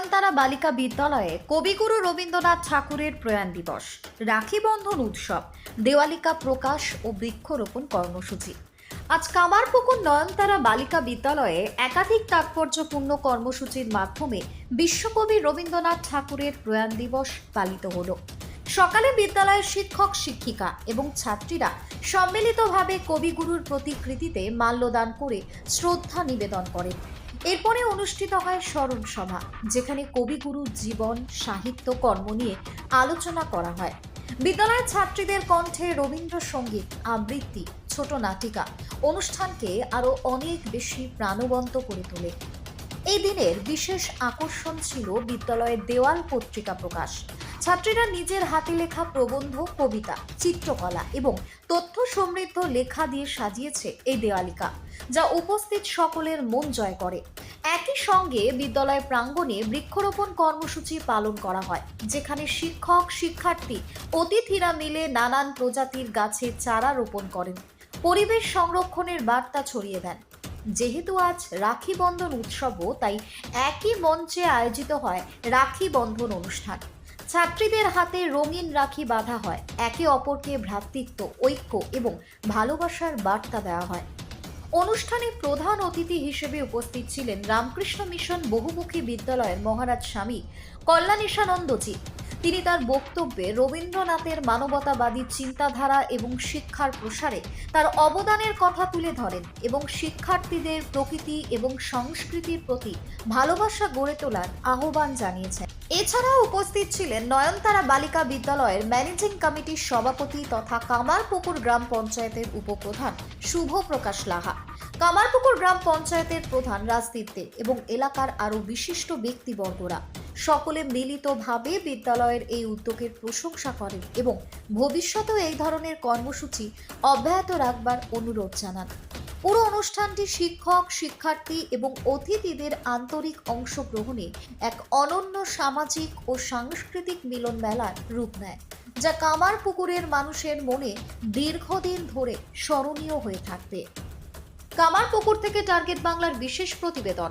নয়নতারা বালিকা বিদ্যালয়ে কবিগুরু রবীন্দ্রনাথ ঠাকুরের প্রয়াণ দিবস, রাখি বন্ধন উৎসব, দেওয়ালিকা প্রকাশ ও বৃক্ষরোপণ কর্মসূচি। আজ কামারপুকুর নয়নতারা বালিকা বিদ্যালয়ে একাধিক তাৎপর্যপূর্ণ কর্মসূচির মাধ্যমে বিশ্বকবি রবীন্দ্রনাথ ঠাকুরের প্রয়াণ দিবস পালিত হলো। সকালে বিদ্যালয়ের শিক্ষক, শিক্ষিকা এবং ছাত্রীরা সম্মিলিতভাবে কবিগুরুর প্রতিকৃতিতে মাল্যদান করে শ্রদ্ধা নিবেদন করেন। এরপরে অনুষ্ঠিত হয় স্মরণ সভা, যেখানে কবিগুরুর জীবন, সাহিত্য, কর্ম নিয়ে আলোচনা করা হয়। বিদ্যালয়ের ছাত্রীদের কণ্ঠে রবীন্দ্রসঙ্গীত, আবৃত্তি, ছোট নাটিকা, অনুষ্ঠানকে আরও অনেক বেশি প্রাণবন্ত করে তোলে। এই দিনের বিশেষ আকর্ষণ ছিল বিদ্যালয়ের দেওয়াল পত্রিকা প্রকাশ। ছাত্রীরা নিজের হাতে লেখা প্রবন্ধ, কবিতা, চিত্রকলা এবং তথ্য সমৃদ্ধ লেখা দিয়ে সাজিয়েছে এই দেওয়ালিকা, যা উপস্থিত সকলের মন জয় করে। একই সঙ্গে বিদ্যালয় প্রাঙ্গণে বৃক্ষরোপণ কর্মসূচি পালন করা হয়, যেখানে শিক্ষক, শিক্ষার্থী, অতিথিরা মিলে নানান প্রজাতির গাছের চারা রোপণ করেন, পরিবেশ সংরক্ষণের বার্তা ছড়িয়ে দেন। যেহেতু আজ রাখি বন্ধন উৎসবও, তাই একই মঞ্চে আয়োজিত হয় রাখি বন্ধন অনুষ্ঠান। ছাত্রীদের হাতে রঙিন রাখি বাঁধা হয়। একে অপরকে ভ্রাতৃত্ব, ঐক্য এবং ভালোবাসার বার্তা দেওয়া হয়। অনুষ্ঠানে প্রধান অতিথি হিসেবে উপস্থিত ছিলেন রামকৃষ্ণ মিশন বহুমুখী বিদ্যালয়ের মহারাজ স্বামী কল্যাণেশানন্দজি। তিনি তার বক্তব্যে রবীন্দ্রনাথের মানবতাবাদী চিন্তাধারা এবং শিক্ষার প্রসারে তার অবদানের কথা তুলে ধরেন এবং শিক্ষার্থীদের প্রকৃতি এবং সংস্কৃতির প্রতি ভালোবাসা গড়ে তোলার আহ্বান জানিয়েছেন। এছাড়াও উপস্থিত ছিলেন নয়নতারা বালিকা বিদ্যালয়ের ম্যানেজিং কমিটির সভাপতি তথা কামারপুকুর গ্রাম পঞ্চায়েতের উপপ্রধান শুভ প্রকাশ লাহা। কামারপুকুর গ্রাম পঞ্চায়েতের প্রধান রাজদীপ এবং এলাকার আরও বিশিষ্ট ব্যক্তিবর্গরা। সকলে মিলিতভাবে বিদ্যালয়ের এই উদ্যোগের প্রশংসা করেন এবং ভবিষ্যতেও এই ধরনের কর্মসূচি অব্যাহত রাখবার অনুরোধ জানান। পুরো অনুষ্ঠানটি শিক্ষক, শিক্ষার্থী এবং অতিথিদের আন্তরিক অংশগ্রহণে এক অনন্য সামাজিক ও সাংস্কৃতিক মিলন মেলার রূপ নেয়, যা কামার পুকুরের মানুষের মনে দীর্ঘদিন ধরে স্মরণীয় হয়ে থাকবে। কামার পুকুর থেকে টার্গেট বাংলার বিশেষ প্রতিবেদন।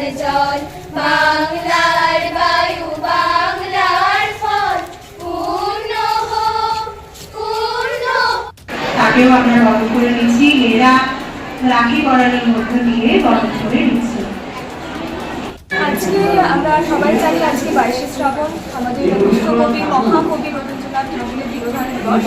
বাংলার জল বাংলার বায়ু বাংলার ফল। পূর্ণ হোক পূর্ণ তাকেও আমরা বরণ করে নিচ্ছি মেয়েরা রাখি পরানোর মধ্য দিয়ে বরণ করে নিচ্ছে আজকে আমরা সবাই জানি আজকে বাইশে শ্রাবণ আমাদের বিশ্বকবি মহাকবি রবীন্দ্রনাথ ঠাকুরের তিরোধান দিবস।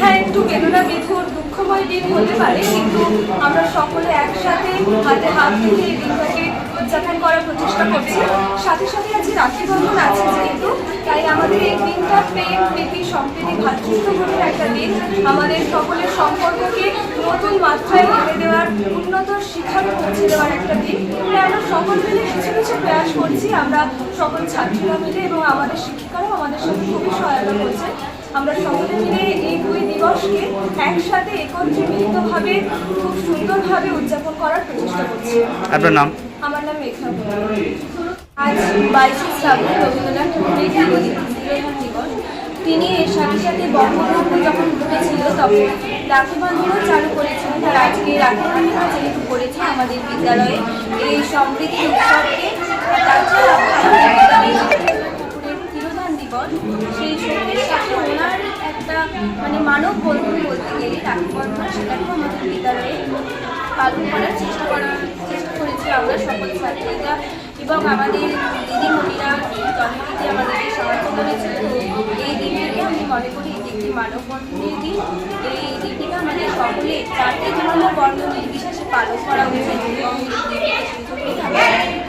হ্যাঁ একটু বেদনা বিধুর দুঃখময় দিন হতে পারে কিন্তু আমরা সকলে একসাথে হাতে হাত রেখে এই দিনটাকে উদযাপন করার প্রচেষ্টা করছি। সাথে সাথে আজকে রাখি বন্ধন আছে যেহেতু, তাই আমাদের এই দিনটা প্রেম, প্রীতি, সম্প্রীতি, ভাতৃত্ববোধের একটা দিন। আমাদের সকলের সম্পর্ককে নতুন মাত্রায় এনে দেওয়ার, উন্নত শিক্ষাকে পৌঁছে দেওয়ার একটা দিন। তাই আমরা সকল মিলে কিছু কিছু প্রয়াস করছি। আমরা সকল ছাত্রীরা মিলে এবং আমাদের শিক্ষিকারাও আমাদের সাথে খুবই সহায়তা করছে আমরা সকলে মিলে এই দুই দিবসকে একসাথে একত্রে মিলিতভাবে খুব সুন্দরভাবে উদযাপন করার প্রচেষ্টা করছি। আপনার নাম? আমার নাম ভূঁইয়া। আজ বাইশে শ্রাবণ রবীন্দ্রনাথ ঠাকুরের তিরোধান দিবস। তিনি এর সাথে সাথে বঙ্গভঙ্গ যখন ঘটেছিল তখন রাখি বন্ধনও চালু করেছিলেন তার আজকে রাখি বন্ধন যেহেতু করেছে আমাদের বিদ্যালয়ে এই সমৃদ্ধি উৎসবকে তাছাড়া আমাদের বিদ্যালয়ে তিরোধান দিবস সেই সঙ্গে সাথে একটা মানে মানব বন্ধন বলতে গেলে রাখি বন্ধন সেটাকেও আমাদের বিদ্যালয়ে পালন করার চেষ্টা করার চেষ্টা করেছি আমরা সকল ছাত্রীরা এবং আমাদের দিদিমণিরা জন্মদিনে আমাদেরকে সাহায্য করেছে এই দিনের মনে করি এটি একটি মানববন্ধনের দিন। এই দিনটিকে আমাদের সকলে চারটে ধর্ম বর্ণ নির্বিশেষে পালন করা উচিত এবং দিনটিকে করে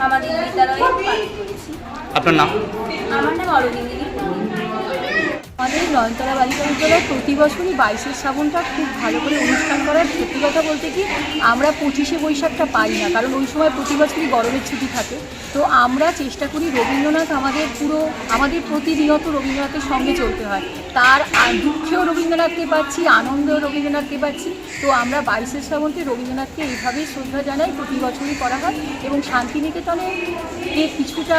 আমাদের বিদ্যালয়ে পালন করেছি। আপনার নাম? আমার নাম অরবিন্দিনী আমাদের নয়নতলা বালিকা বিদ্যালয় প্রতি বছরই বাইশের শ্রাবণটা খুব ভালো করে অনুষ্ঠান করার সত্যি কথা বলতে কি, আমরা পঁচিশে বৈশাখটা পাই না, কারণ ওই সময় প্রতি বছরই গরমের ছুটি থাকে। তো আমরা চেষ্টা করি রবীন্দ্রনাথ আমাদের পুরো, আমাদের প্রতিনিয়ত রবীন্দ্রনাথের সঙ্গে চলতে হয়। তার দুঃখেও রবীন্দ্রনাথকে পাচ্ছি, আনন্দেও রবীন্দ্রনাথকে পাচ্ছি। তো আমরা বাইশে শ্রাবণকে রবীন্দ্রনাথকে এইভাবেই শ্রদ্ধা জানাই, প্রতি বছরই করা হয় এবং শান্তিনিকেতনে কিছুটা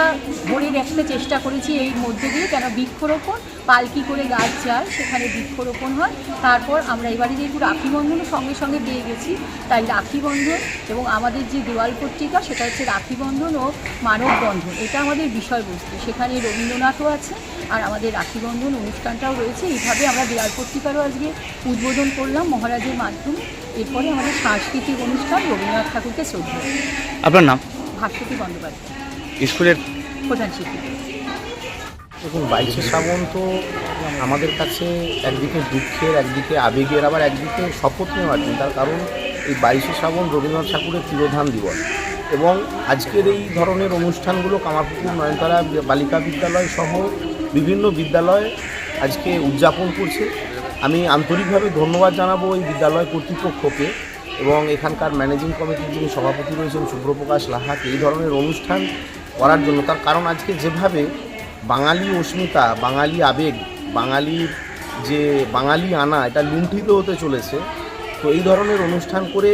ধরে রাখতে চেষ্টা করেছি এই মধ্যে দিয়ে, কেন বৃক্ষরোপণ পালকি করে গাছ যায় সেখানে বৃক্ষরোপণ হয়। তারপর আমরা এবারে যেহেতু রাখি বন্ধনও সঙ্গে সঙ্গে পেয়ে গেছি। তাই রাখি বন্ধন এবং আমাদের যে দেওয়াল পত্রিকা সেটা হচ্ছে রাখি বন্ধন ও মানববন্ধন এটা আমাদের বিষয়বস্তু। সেখানে রবীন্দ্রনাথও আছে আর আমাদের রাখি বন্ধন অনুষ্ঠানটাও রয়েছে। এইভাবে আমরা দেওয়াল পত্রিকারও আজকে উদ্বোধন করলাম মহারাজের মাধ্যমে। এরপরে আমাদের সাংস্কৃতিক অনুষ্ঠান রবীন্দ্রনাথ ঠাকুরকে শ্রদ্ধা। আপনার নাম? ভাস্বতী বন্দ্যোপাধ্যায়। স্কুলের প্রধান শিক্ষিকা। দেখুন বাইশে শ্রাবণ তো আমাদের কাছে একদিকে দুঃখের, একদিকে আবেগের, আবার একদিকে শপথ নেওয়ার দিন তার কারণ এই বাইশে শ্রাবণ রবীন্দ্রনাথ ঠাকুরের তিরোধান দিবস। এবং আজকের এই ধরনের অনুষ্ঠানগুলো কামারপুকুর, নয়নতারা বালিকা বিদ্যালয় সহ বিভিন্ন বিদ্যালয় আজকে উদযাপন করছে। আমি আন্তরিকভাবে ধন্যবাদ জানাব এই বিদ্যালয় কর্তৃপক্ষকে এবং এখানকার ম্যানেজিং কমিটির যিনি সভাপতি রয়েছেন শুভ্রপ্রকাশ লাহাকে এই ধরনের অনুষ্ঠান করার জন্য। তার কারণ আজকে যেভাবে বাঙালি অস্মিতা বাঙালি আবেগ বাঙালির যে বাঙালি আনা, এটা লুণ্ঠিত হতে চলেছে। তো এই ধরনের অনুষ্ঠান করে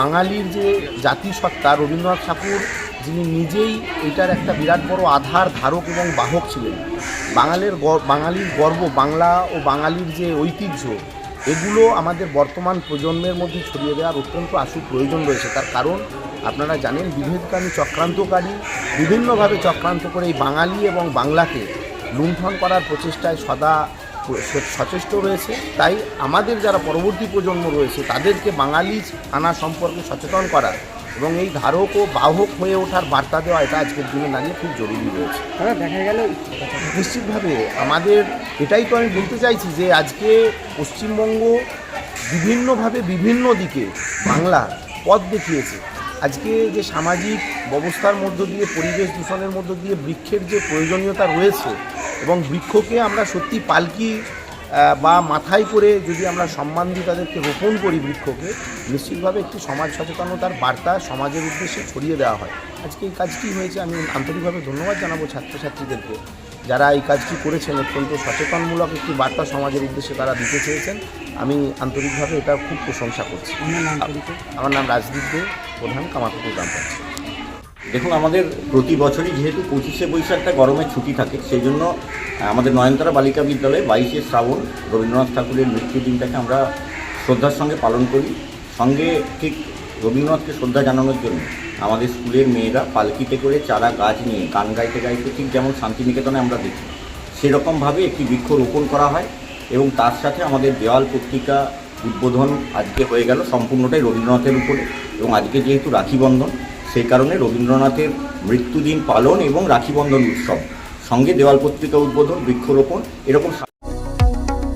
বাঙালির যে জাতিসত্তা, রবীন্দ্রনাথ ঠাকুর যিনি নিজেই এটার একটা বিরাট বড় আধার, ধারক এবং বাহক ছিলেন। বাঙালির বাঙালির গর্ব, বাংলা ও বাঙালির যে ঐতিহ্য, এগুলো আমাদের বর্তমান প্রজন্মের মধ্যে ছড়িয়ে দেওয়ার অত্যন্ত আশু প্রয়োজন রয়েছে। তার কারণ আপনারা জানেন বিভেদকারী চক্রান্তকারী বিভিন্নভাবে চক্রান্ত করে এই বাঙালি এবং বাংলাকে লুণ্ঠন করার প্রচেষ্টায় সদা সচেষ্ট রয়েছে। তাই আমাদের যারা পরবর্তী প্রজন্ম রয়েছে তাদেরকে বাঙালি আনা সম্পর্কে সচেতন করা এবং এই ধারক ও বাহক হয়ে ওঠার বার্তা দেওয়া এটা আজকের দিনে দাঁড়িয়ে খুব জরুরি রয়েছে। দেখা গেল নিশ্চিতভাবে আমাদের এটাই তো আমি বলতে চাইছি যে আজকে পশ্চিমবঙ্গ বিভিন্নভাবে বিভিন্ন দিকে বাংলা পথ দেখিয়েছে। আজকে যে সামাজিক ব্যবস্থার মধ্য দিয়ে, পরিবেশ দূষণের মধ্য দিয়ে বৃক্ষের যে প্রয়োজনীয়তা রয়েছে এবং বৃক্ষকে আমরা সত্যি পালকি বা মাথায় করে যদি আমরা সম্মান দিয়ে তাদেরকে রোপণ করি বৃক্ষকে, নিশ্চিতভাবে একটি সমাজ সচেতনতার বার্তা সমাজের উদ্দেশ্যে ছড়িয়ে দেওয়া হয়। আজকে এই কাজটি হয়েছে, আমি আন্তরিকভাবে ধন্যবাদ জানাব ছাত্রছাত্রীদেরকে। যারা এই কাজটি করেছেন অত্যন্ত সচেতনমূলক একটি বার্তা সমাজের উদ্দেশ্যে তারা দিতে চেয়েছেন। আমি আন্তরিকভাবে এটা খুব প্রশংসা করছি। আমার নাম রাজদীপ দে প্রধান কামারপুকুর গ্রাম পঞ্চায়েত। দেখুন আমাদের প্রতি বছরই যেহেতু পঁচিশে বৈশাখটা গরমের ছুটি থাকে সেই জন্য আমাদের নয়নতারা বালিকা বিদ্যালয়ে বাইশে শ্রাবণ রবীন্দ্রনাথ ঠাকুরের মৃত্যু দিনটাকে আমরা শ্রদ্ধার সঙ্গে পালন করি। সঙ্গে ঠিক রবীন্দ্রনাথকে শ্রদ্ধা জানানোর জন্য আমাদের স্কুলের মেয়েরা পালকিতে করে চারা গাছ নিয়ে গান গাইতে গাইতে ঠিক যেমন শান্তিনিকেতনে আমরা দেখি, সেরকমভাবে একটি বৃক্ষ রোপণ করা হয় এবং তার সাথে আমাদের দেওয়াল পত্রিকা উদ্বোধন আজকে হয়ে গেল সম্পূর্ণটাই রবীন্দ্রনাথের উপরে এবং আজকে যেহেতু রাখি বন্ধন সেই কারণে রবীন্দ্রনাথের মৃত্যুদিন পালন এবং রাখি বন্ধন উৎসব, সঙ্গে দেওয়াল পত্রিকা উদ্বোধন, বৃক্ষরোপণ, এরকম